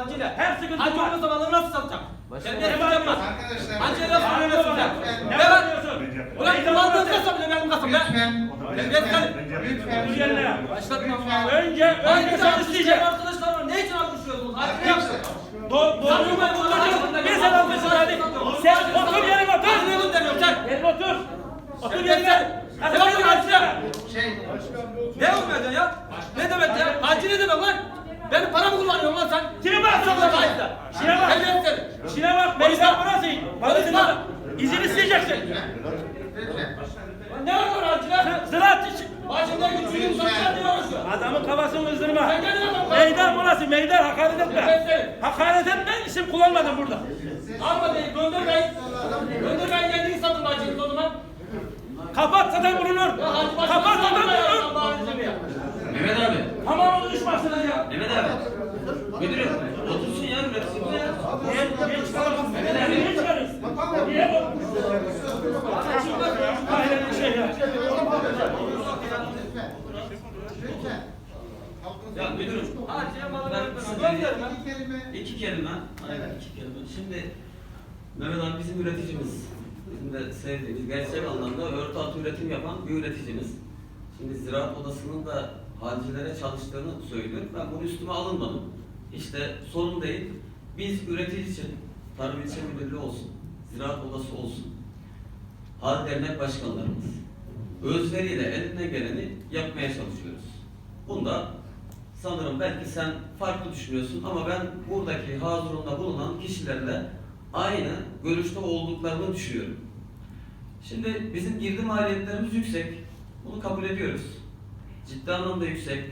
harcıyla. Her sıkıntı Hacı var. olduğu zaman nasıl satacağım? Ben ne yapmaz? Arkadaşlar. Hacı nasıl söylüyorsun sen? Ne Ne var? yapıyorsun? Ulan kullandığın kasa bile benim kasam ya. Lütfen. Lütfen. Başlatma. Önce, önce sen isteyeceksin. Arkadaşlar var. Ne için alkışlıyorsunuz? Hadi yapsın. Do- Doğru mu? Bir sen almışsın hadi. Sen otur yerine otur. Ben ne gönderiyorum sen? Yerine otur. Otur Sen yerine. Hadi Ne hadi. Şey. Ne olmayacaksın ya? Ne demek ya? Hacı ne demek lan? Benim paramı kullanıyorsun lan sen. Kime bak? İşine bak. Evet seni. İşine bak. Meydan burası. Parasını izin isteyeceksin. Lütfen. Ne var lan hacılar? Ziraat için. Başında güçlüyüm diye uğraşıyor. Adamın kafasını kızdırma. Sen gel lan. Meydan burası. Meydan hakaret etme. Hakaret etme. isim kullanmadın burada. Alma değil, göndermeyin. Göndermeyin kendiniz satın bacınız o zaman. Kapat zaten bulunur. Kapat zaten bulunur. Mehmet abi. Tamam konuşmasınız ya. Mehmet abi. Müdürüm. Otursun ya. Üretsin ya. Niye, niye çıkarıyorsun? Niye çıkarıyorsun? Niye bu? Aynen bir şey ya. Ya müdürüm. Ben. İki kelime. iki kelime. Aynen iki kelime. Şimdi Mehmet abi bizim üreticimiz. Bizim de sevdiğimiz, gerçek anlamda örtü altı üretim yapan bir üreticimiz. Şimdi Ziraat Odası'nın da halcilere çalıştığını söylüyor. Ben bunu üstüme alınmadım. İşte sorun değil. Biz üretici için Tarım İlçe Müdürlüğü olsun, Ziraat Odası olsun, Hal Dernek Başkanlarımız özveriyle elinden geleni yapmaya çalışıyoruz. Bunda sanırım belki sen farklı düşünüyorsun ama ben buradaki hazırında bulunan kişilerle aynı görüşte olduklarını düşünüyorum. Şimdi bizim girdi maliyetlerimiz yüksek. Bunu kabul ediyoruz. Ciddi anlamda yüksek.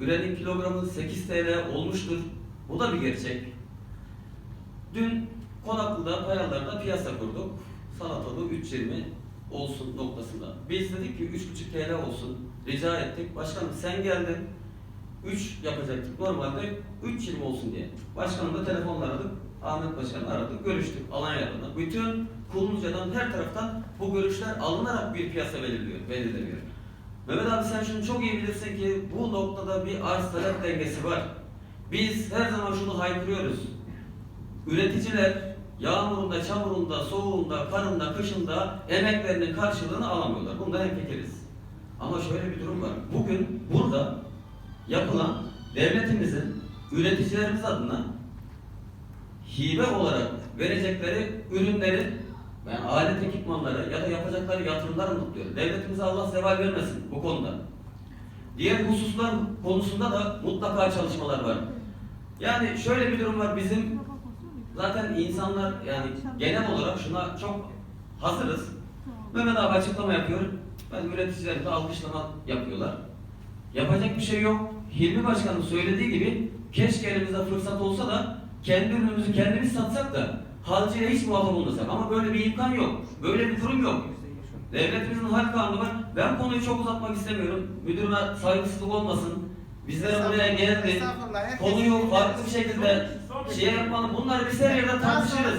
Ürenin kilogramı 8 TL olmuştur. Bu da bir gerçek. Dün Konaklı'da, Payalar'da piyasa kurduk. Salatalı 3.20 olsun noktasında. Biz dedik ki 3.5 TL olsun. Rica ettik. Başkanım sen geldin. 3 yapacaktık. Normalde 3.20 olsun diye. Başkanım da telefonla aradık. Ahmet Başkan'ı aradık. Görüştük. Alanya'dan. Bütün Kulluca'dan her taraftan bu görüşler alınarak bir piyasa belirliyor, belirleniyor. Mehmet abi sen şunu çok iyi bilirsin ki bu noktada bir arz talep dengesi var. Biz her zaman şunu haykırıyoruz. Üreticiler yağmurunda, çamurunda, soğuğunda, karında, kışında emeklerinin karşılığını alamıyorlar. Bunda hemfikiriz. Ama şöyle bir durum var. Bugün burada yapılan devletimizin üreticilerimiz adına hibe olarak verecekleri ürünleri yani alet ekipmanları ya da yapacakları yatırımları mutluyor. Devletimize Allah zeval vermesin bu konuda. Diğer hususlar konusunda da mutlaka çalışmalar var. Yani şöyle bir durum var bizim zaten insanlar yani genel olarak şuna çok hazırız. Mehmet abi açıklama yapıyor. Ben üreticilerim de alkışlama yapıyorlar. Yapacak bir şey yok. Hilmi Başkan'ın söylediği gibi keşke elimizde fırsat olsa da kendi ürünümüzü kendimiz satsak da halcıya hiç muhatap olmasak. Ama böyle bir imkan yok. Böyle bir durum yok. Devletimizin hal kanunu var. Ben konuyu çok uzatmak istemiyorum. Müdürüme saygısızlık olmasın. Bizler buraya geldi. Konuyu farklı bir şekilde şey yapmalı. Bunları biz her yerde tartışırız.